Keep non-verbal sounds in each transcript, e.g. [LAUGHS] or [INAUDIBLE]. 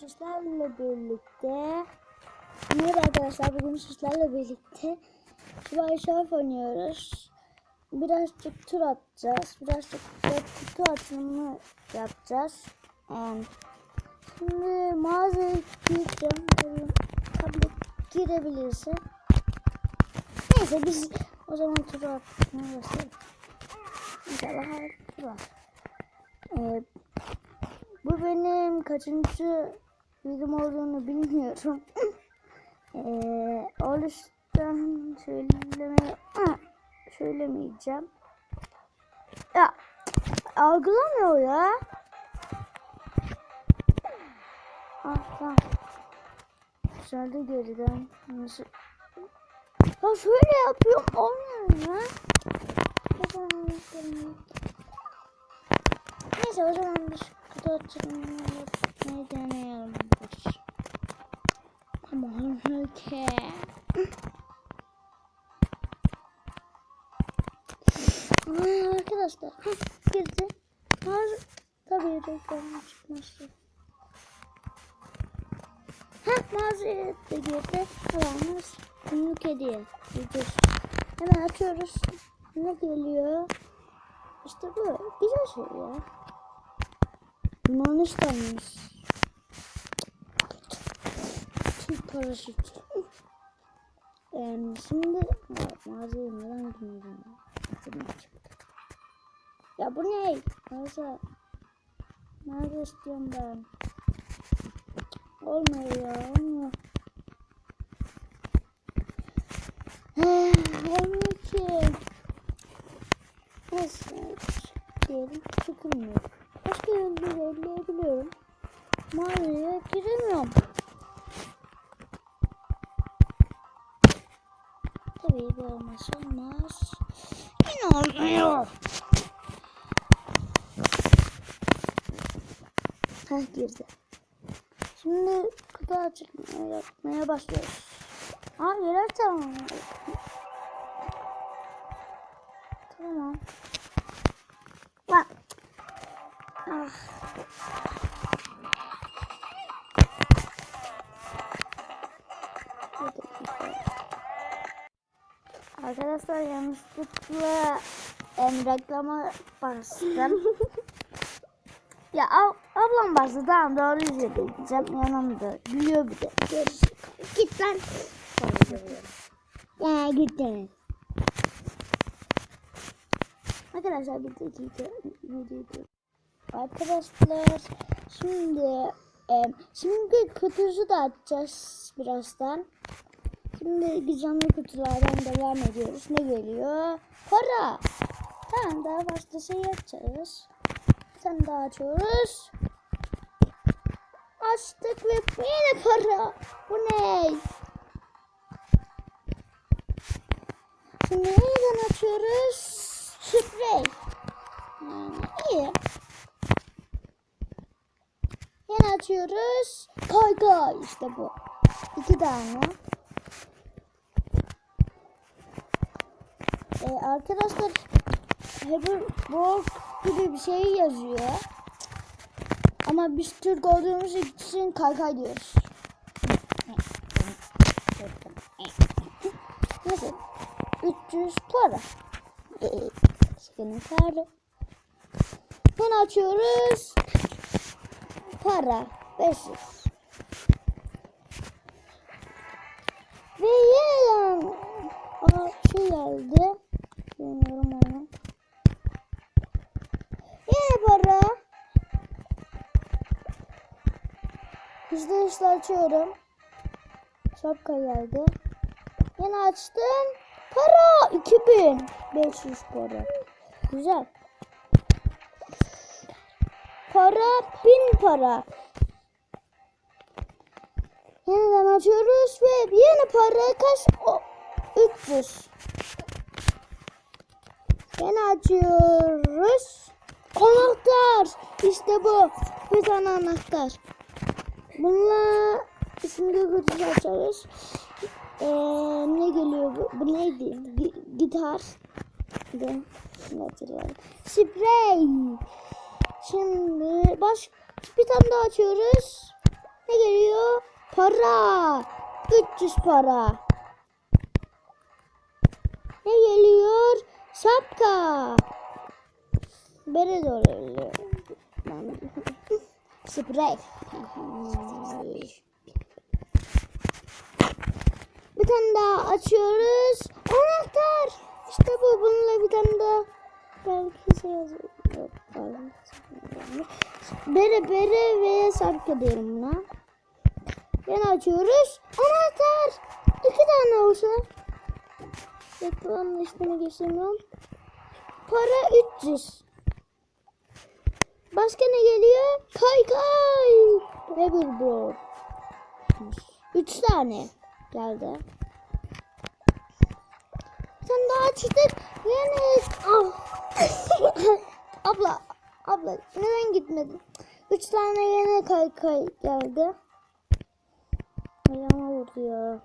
sizlerle birlikte Merhaba arkadaşlar bugün sizlerle birlikte Surf oynuyoruz. Birazcık tur atacağız. Birazcık kutu açılımı yapacağız. Ee, şimdi mağazaya gireceğim. Tabii girebilirse. Neyse biz o zaman tur atmaya başlayalım. İnşallah tur at. Ee, bu benim kaçıncı videom olduğunu bilmiyorum. Eee o yüzden söylemeye söylemeyeceğim. Ya algılamıyor ya. Ah tamam. Güzeldi geriden. Nasıl? Ya şöyle yapıyorum olmuyor ya. Neyse o zaman biz kutu açılımını deneyelim. Aman öke. Aa, arkadaşlar girdi. Har tabii reklamı çıkması. Heh mağazaya da girdi. Alanımız günlük hediye. Ucuz. Hemen açıyoruz. Ne geliyor? İşte bu. Güzel şey ya. Yunanistan'mış. Türk paraşüt. Ee, şimdi mağazayı neden bilmiyorum. Ya bu ne? Mağaza. Mağaza istiyorum ben. Olmuyor ya. Olmuyor. Olmuyor ki. Neyse. Diyelim çıkılmıyor. Elleyebiliyorum. Mağazaya giremiyorum. Tabii bu olmaz olmaz. Yine olmuyor. Heh girdi. Şimdi kutu açıklamaya yapmaya başlıyoruz. Aa tamam. Tamam. Arkadaşlar yanlışlıkla em, reklama bastım. [LAUGHS] ya ab ablam bastı tamam doğru izleyeceğim yanımda gülüyor bir de. Git lan. Ya git. Arkadaşlar bir dakika videoyu dur. Arkadaşlar şimdi em, şimdi kutusu da açacağız birazdan. Şimdi gizemli kutulardan devam ediyoruz. Ne geliyor? Para. Tamam daha başta şey açacağız. Sen daha açıyoruz. Açtık ve yine para. Bu ne? Şimdi yeniden açıyoruz. Sprey. Yani iyi. Yine açıyoruz. Kay kay işte bu. İki tane. Ee, arkadaşlar Hoverboard gibi bir şey yazıyor. Ama biz Türk olduğumuz için kaykay diyoruz. Nasıl? 300 para. Senin para. Bunu açıyoruz. Para. 500. Ve yeniden Aa şey geldi. Bilmiyorum onu. Yine para. Hızlı hızlı açıyorum. Şapka geldi. Yine açtım. Para 2500 para. Güzel. Para 1000 para. Yeniden açıyoruz ve yeni para kaç? O, 300. Yine açıyoruz. Anahtar. İşte bu. Bir tane anahtar. Bununla şimdi kutusu açarız. Ee, ne geliyor bu? Bu neydi? Gi- gitar. De şunu hatırlayalım. Sprey. Şimdi baş bir tane daha açıyoruz. Ne Para. 300 para. Ne geliyor? Şapka. Bere de olabilir. [LAUGHS] Sprey. Bir tane daha açıyoruz. Anahtar. İşte bu. Bununla bir tane daha. Belki. Bere bere ve şapka diyorum buna. Yine açıyoruz. Anahtar. İki tane olsa. Yapılan işlemi geçemiyorum. Para 300. Başka ne geliyor? Kay kay. Hoverboard. Üç tane geldi. Tane daha açtık. Yine ah. [LAUGHS] abla, abla neden gitmedin? Üç tane yine kay kay geldi. Ayağıma vurdu ya.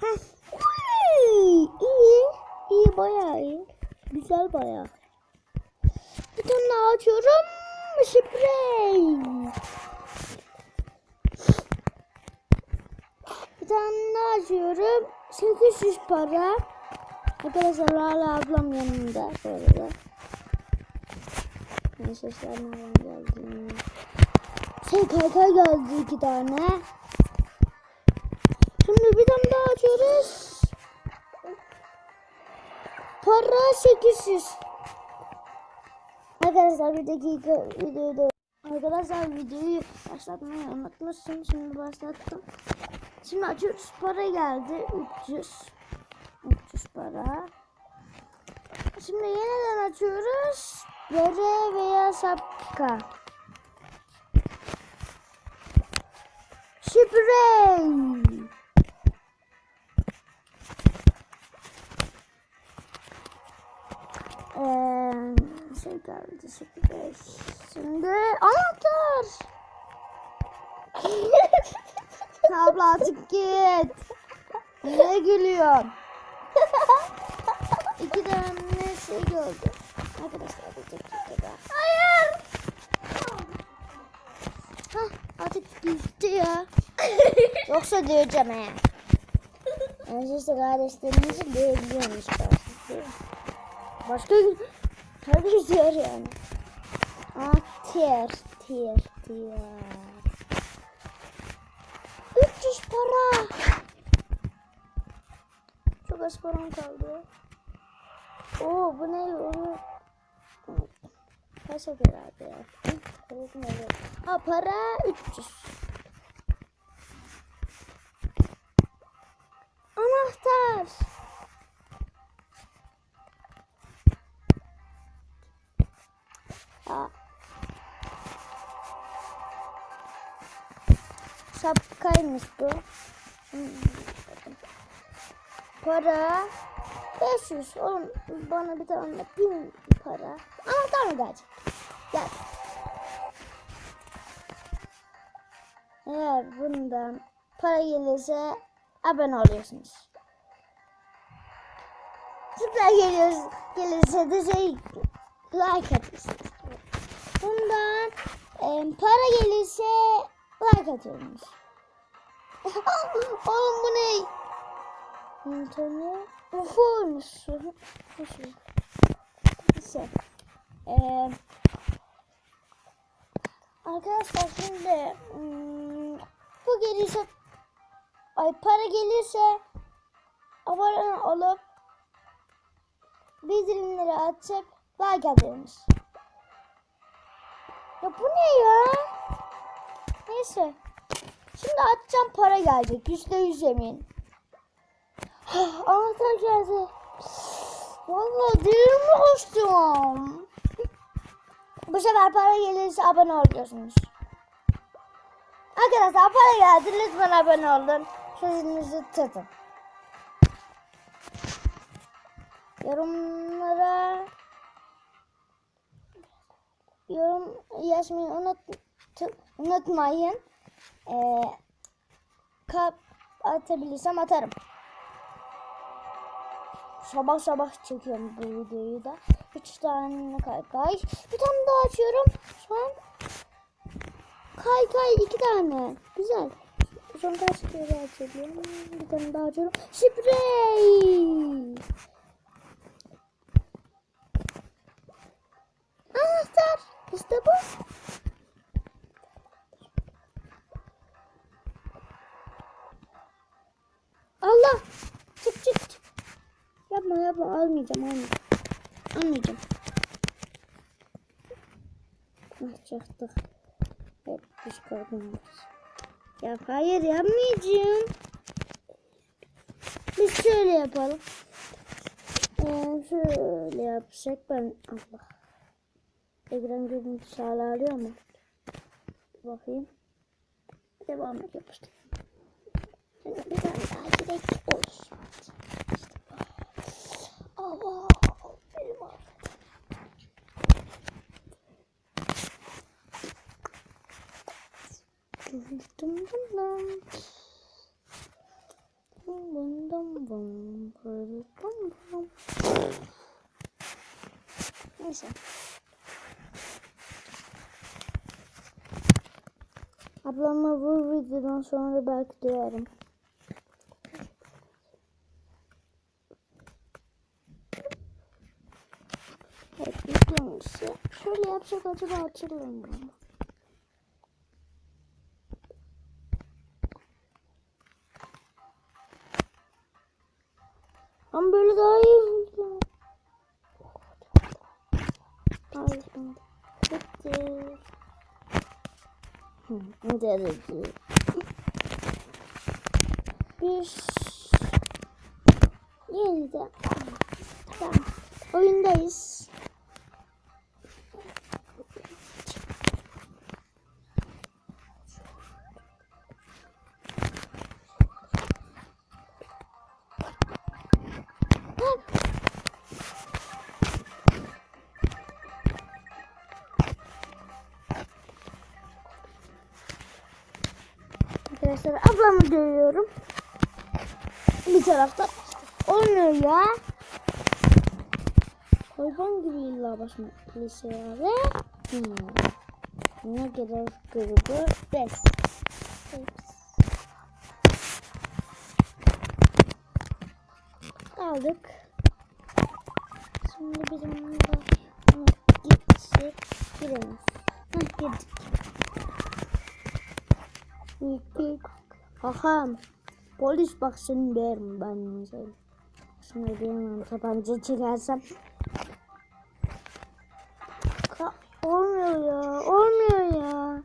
Heh. Uy, iyi. İyi bayağı iyi. Güzel bayağı. Açıyorum. Sprey. Bir tane daha açıyorum. 800 para. Arkadaşlar hala ablam yanımda. Böyle. Ne sesler nereden geldi? Şey kaykay geldi iki tane. Şimdi bir tane daha açıyoruz. Para 800. Arkadaşlar bir dakika videoyu da Arkadaşlar videoyu başlatmayı unutmuşsun. Şimdi başlattım. Şimdi açıyoruz. Para geldi. 300. 300 para. Şimdi yeniden açıyoruz. Bere veya şapka. Sprey. Geldi sprey. Şimdi anahtar. [LAUGHS] Abla artık git. Ne gülüyorsun? [LAUGHS] İki tane şey gördüm. Arkadaşlar bir dakikada. Hayır. Hah artık gitti ya. Yoksa döveceğim he. [LAUGHS] Yani işte kardeşlerimizi dövüyormuş. Başka gün herkes diyor yani. Aa tier tier tier. 300 para. Çok az param kaldı. Oo bu ne? Onu... Kaç herhalde ya? Evet, evet. Ha para 300. Şapkaymış bu. Para 500. Oğlum bana bir tane bin para. Anahtar mı gelecek? Gel. Eğer bundan para gelirse abone oluyorsunuz. Süper geliyor, gelirse de şey like atıyorsunuz. Bundan e, para gelirse like atıyorsunuz. [LAUGHS] Oğlum bu ne? Antonio. Ufuymuş. Nasıl? [LAUGHS] Neyse. Ee, arkadaşlar şimdi hmm, bu gelirse ay para gelirse abone olup bildirimleri açıp like atıyoruz. Ya bu ne ya? Neyse. Şimdi atacağım para gelecek. Yüzde yüz emin. [GASPS] Anahtar geldi. Vallahi dilimi koştum. Bu sefer para gelirse abone oluyorsunuz. Arkadaşlar para geldi. Lütfen abone olun. Sözünüzü tutun. Yorumlara yorum yazmayı unut, unutmayın. Ee, kap atabilirsem atarım. Sabah sabah çekiyorum bu videoyu da. Üç tane kaykay. Bir tane daha açıyorum. Şu an kaykay iki tane. Güzel. son kaç kere açıyorum? Bir tane daha açıyorum. Sprey! Anahtar! İşte bu. Allah! Çık çık çık. Yapma yapma almayacağım almayacağım. Almayacağım. Çıktık. Hep çıkardım. Ya hayır yapmayacağım. Biz şöyle yapalım. Ee, şöyle yapacak ben Allah. Ekran görüntüsü hala arıyor mu? Bakayım. Devam et yapıştır. Şimdi tane daha direkt bu. Allah. Benim. Dum dum dum dum. Dum dum dum dum. Neyse. Ablama bu videodan sonra belki duyarım. Evet, yüklemişse. Şöyle yapsak acaba açılır mı? Ama böyle daha iyi oldu. Pardon. Bitti. Hı, Ne derece? Biz yeniden tamam. oyundayız. Arkadaşlar ablamı dövüyorum. Bir tarafta olmuyor ya. Hayvan gibi illa başıma liseye Hmm. Ne gerek grubu bes. Aldık. Şimdi bizim burada gitsek girelim. Hah girdik. Gittik. Hakan. Polis baksın derim ben seni. Sana diyemem tabanca çekersem. Ka- olmuyor ya. Olmuyor ya.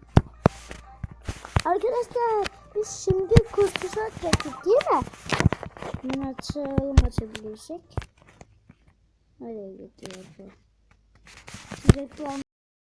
Arkadaşlar biz şimdi kurtuluşa atacaktık değil mi? Yine açalım açabilirsek. Nereye gidiyor bu? Reklam